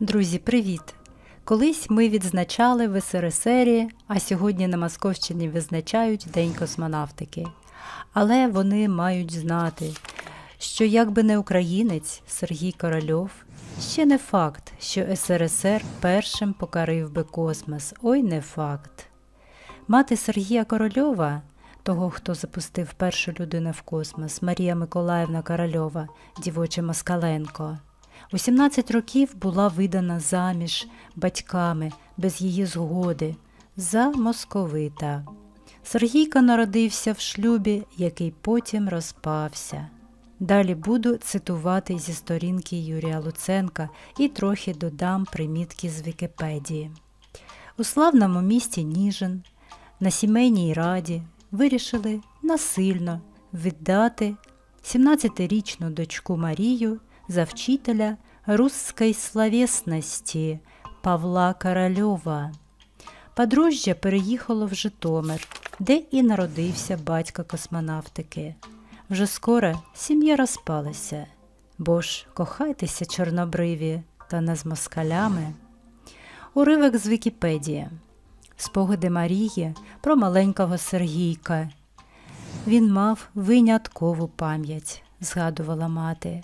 Друзі, привіт! Колись ми відзначали в СРСРі, а сьогодні на Московщині відзначають День космонавтики. Але вони мають знати, що якби не українець Сергій Корольов, ще не факт, що СРСР першим покорив би космос. Ой, не факт. Мати Сергія Корольова, того, хто запустив першу людину в космос, Марія Миколаївна Корольова, дівоча Москаленко. У 17 років була видана заміж батьками без її згоди за московита. Сергійко народився в шлюбі, який потім розпався. Далі буду цитувати зі сторінки Юрія Луценка і трохи додам примітки з Вікіпедії. У славному місті Ніжин на сімейній раді вирішили насильно віддати 17-річну дочку Марію за вчителя русской словесності Павла Корольова. Подружжя переїхало в Житомир, де і народився батько космонавтики. Вже скоро сім'я розпалася, бо ж кохайтеся чорнобриві та не з москалями. Уривок з Вікіпедії. Спогади Марії про маленького Сергійка. Він мав виняткову пам'ять, згадувала мати.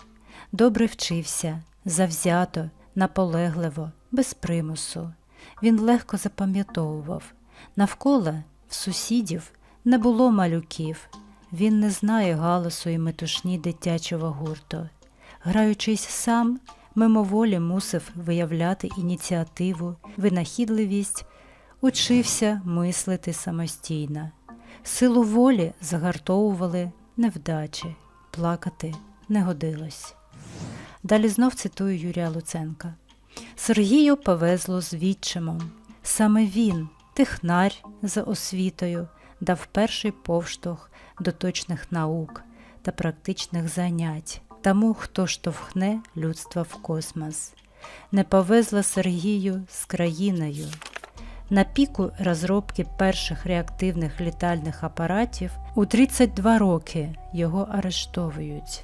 Добре вчився, завзято, наполегливо, без примусу. Він легко запам'ятовував. Навколо в сусідів не було малюків. Він не знає галасу і метушні дитячого гурту. Граючись сам, мимоволі мусив виявляти ініціативу, винахідливість, учився мислити самостійно. Силу волі загартовували невдачі, плакати не годилось. Далі знов цитую Юрія Луценка. Сергію повезло з відчимом. Саме він, технар за освітою, дав перший повштовх до точних наук та практичних занять тому, хто штовхне людство в космос. Не повезло Сергію з країною. На піку розробки перших реактивних літальних апаратів у 32 роки його арештовують.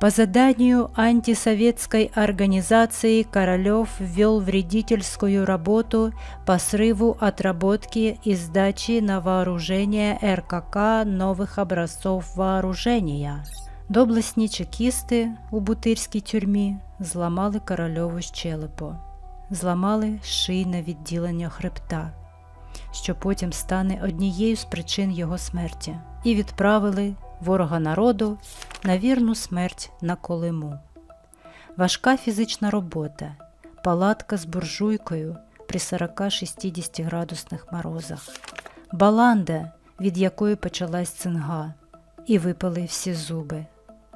По заданию антисоветской организации Королев ввел вредительскую работу по срыву отработки и сдачи на вооружение РКК новых образцов вооружения. Доблесні чекісти у бутирській тюрмі зламали корольову щелепу, зламали шийне відділення хребта, що потім стане однією з причин його смерті, і відправили ворога народу на вірну смерть на Колиму. Важка фізична робота, палатка з буржуйкою при 40-60 градусних морозах, баланда, від якої почалась цинга, і випали всі зуби.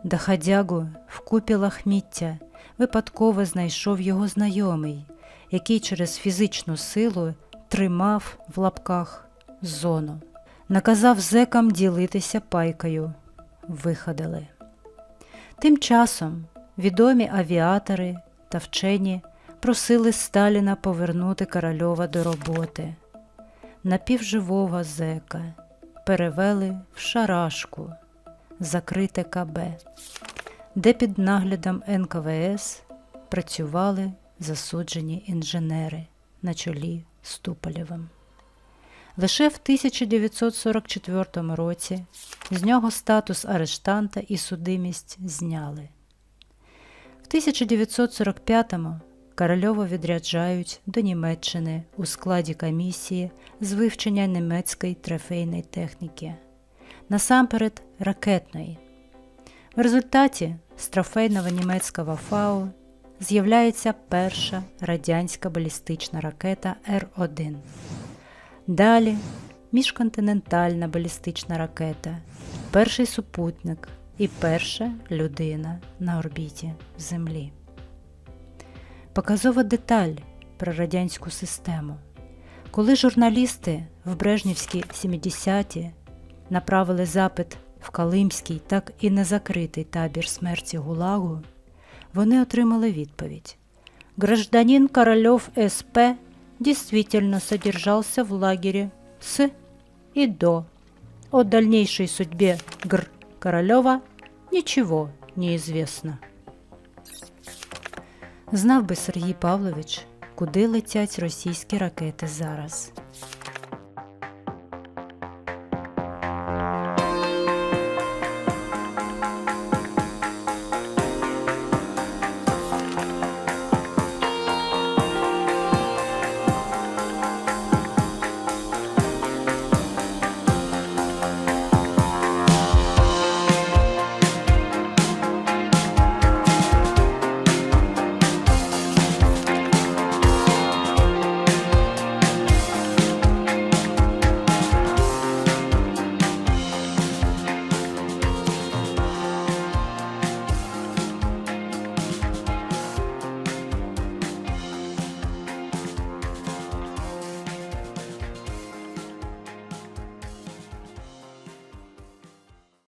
Доходягу в купі лахміття випадково знайшов його знайомий, який через фізичну силу тримав в лапках зону наказав зекам ділитися пайкою. Виходили. Тим часом відомі авіатори та вчені просили Сталіна повернути Корольова до роботи. Напівживого зека перевели в шарашку, закрите КБ, де під наглядом НКВС працювали засуджені інженери на чолі з Туполєвим. Лише в 1944 році з нього статус арештанта і судимість зняли. В 1945-му Корольова відряджають до Німеччини у складі комісії з вивчення німецької трофейної техніки, насамперед ракетної. В результаті з трофейного німецького ФАУ з'являється перша радянська балістична ракета Р-1. Далі міжконтинентальна балістична ракета, перший супутник і перша людина на орбіті Землі. Показова деталь про радянську систему. Коли журналісти в Брежнівські 70-ті направили запит в Калимський, так і незакритий табір смерті Гулагу, вони отримали відповідь: Гражданин Корольов СП действительно содержался в лагере с и до. О дальнейшей судьбе Гр. Королева ничего не известно. Знав би Сергій Павлович, куди летять російські ракети зараз.